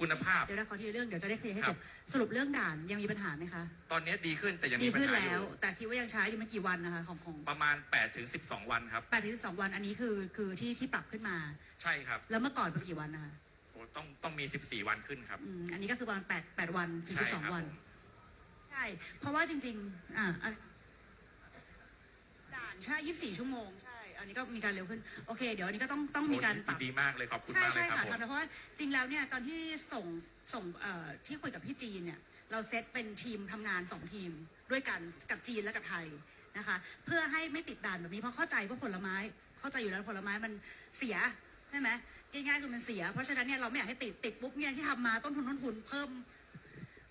คุณภาพ เดี๋ยวเราขอทีละเรื่องเดี๋ยวจะได้เคลียร์ให้คจรับบ สรุปเรื่องด่านยังมีปัญหาไหมคะตอนนี้ดีขึ้นแต่ยังดีมีปัญขึ้นหาอแล้ว ยู่แต่คิดว่ายังช้าอยู่ไม่กี่วันนะคะของของประมาณ8ถึง12 วันครับ แปดถึงสองวันอันนี้คือคือที่ที่ปรับขึ้นมา ใช่ครับแล้วเมื่อก่อนเป็นกี่วันนะคะโอ้ต้องต้องมี 14 วันขึ้นครับ อืมอันนี้ก็คือประมาณแปดแปดวันถึงใช่สิบสองครับวัน ผมใช่ เพราะว่าจริง ๆ อ่าอันด่านใช่ยี่สิบสี่ชั่วโมง ใช่ อันนี้ก็มีการเร็วขึ้นโอเค เดี๋ยวอันนี้ก็ต้องต้องมีการปรับโอ้ดีมากเลยขอบคุณใช่มากเลใช่ยครับค่ะผม ทำเพราะว่าจริงแล้วเนี่ยตอนที่ส่งส่งเอ่อที่คุยกับพี่จีนเนี่ยเราเซตเป็นทีมทำงานสองทีมด้วยกันกับจีนและกับไทยนะคะ เพื่อให้ไม่ติดด่านแบบนี้เพราะเข้าใจว่าผลไม้เข้าใจอยู่แล้วผลไม้มันเสียใช่ไหมง่ายๆคือมันเสีย เพราะฉะนั้นเนี่ยเราไม่อยากให้ติดติดปุ๊บเนี่ยที่ทำมาต้นทุนต้นทุนเพิ่ม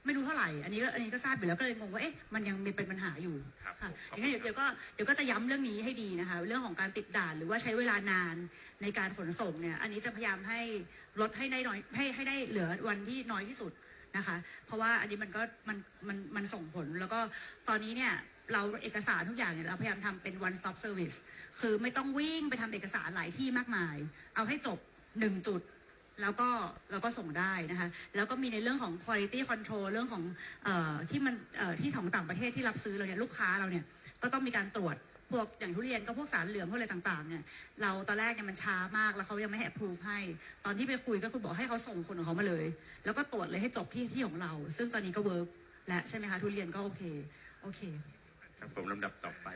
ไม่รู้เท่าไหร่ อันนี้ก็อันนี้ก็ทราบอยู่แล้วก็เลยงงว่าเอ๊ะมันยังมีเป็นปัญหาอยู่ครับค่ะขอบอย่างคุนั้นณเดี๋ยวเดี๋ยวก็เดี๋ยวก็จะย้ำเรื่องนี้ให้ดีนะคะ เรื่องของการติดด่านหรือว่าใช้เวลานานในการขนส่งเนี่ยอันนี้จะพยายามให้ลดให้ได้น้อยให้ให้ได้เหลือวันที่น้อยที่สุดนะคะ เพราะว่าอันนี้มันก็มันมันมันส่งผลแล้วก็ตอนนี้เนี่ยเราเอกสารทุกอย่างเนี่ยเราพยายามทำเป็น one stop service คือไม่ต้องวิ่งไปทำเอกสารหลายที่มากมาย เอาให้จบหนึ่งจุด แล้วก็แล้วก็ส่งได้นะคะ แล้วก็มีในเรื่องของ quality control เรื่องของออที่มันที่ของต่างประเทศที่รับซื้อเราเนี่ยลูกค้าเราเนี่ยก็ต้องมีการตรวจพวกอย่างทุเรียนก็พวกสารเหลืองพวกอะไรต่างๆเนี่ยเราตอนแรกเนี่ยมันช้ามากแล้วเขายังไม่ให้ approve ให้ ตอนที่ไปคุยก็คือบอกให้เขาส่งคนของเขามาเลย แล้วก็ตรวจเลยให้จบที่ที่ของเรา ซึ่งตอนนี้ก็เวิร์กและใช่ไหมคะทุเรียนก็โอเคโอเค ครับผมลำดับต่อไป